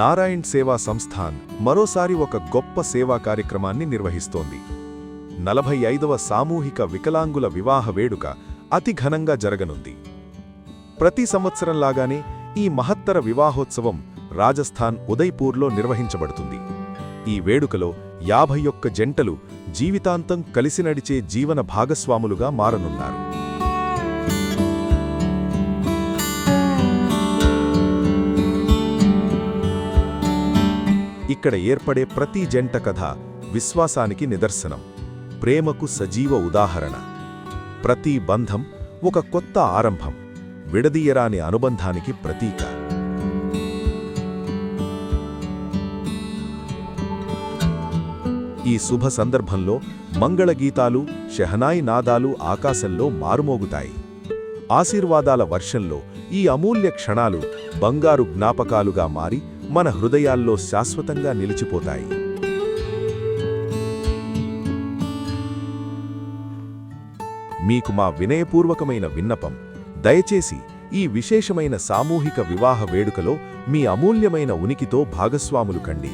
నారాయణ్ సేవా సంస్థాన్ మరోసారి ఒక గొప్ప సేవా కార్యక్రమాన్ని నిర్వహిస్తోంది. నలభై ఐదవ సామూహిక వికలాంగుల వివాహ వేడుక అతి ఘనంగా జరగనుంది. ప్రతి సంవత్సరంలాగానే ఈ మహత్తర వివాహోత్సవం రాజస్థాన్ ఉదయ్పూర్లో నిర్వహించబడుతుంది. ఈ వేడుకలో యాభై ఒక్క జంటలు జీవితాంతం కలిసి నడిచే జీవన భాగస్వాములుగా మారనున్నారు. ఇక్కడ ఏర్పడే ప్రతి జంట కథ విశ్వాసానికి నిదర్శనం ప్రేమకు సజీవ ఉదాహరణ. ప్రతి బంధం ఒక కొత్త ఆరంభం విడదీయరాని అనుబంధానికి ప్రతీక. ఈ శుభ సందర్భంలో మంగళగీతాలు షెహనాయి నాదాలు ఆకాశంలో మారుమోగుతాయి. ఆశీర్వాదాల వర్షంలో ఈ అమూల్య క్షణాలు బంగారు జ్ఞాపకాలుగా మారి మన హృదయాల్లో శాశ్వతంగా నిలిచిపోతాయి. మీకు మా వినయపూర్వకమైన విన్నపం. దయచేసి ఈ విశేషమైన సామూహిక వివాహ వేడుకలో మీ అమూల్యమైన ఉనికితో భాగస్వాములు కండి.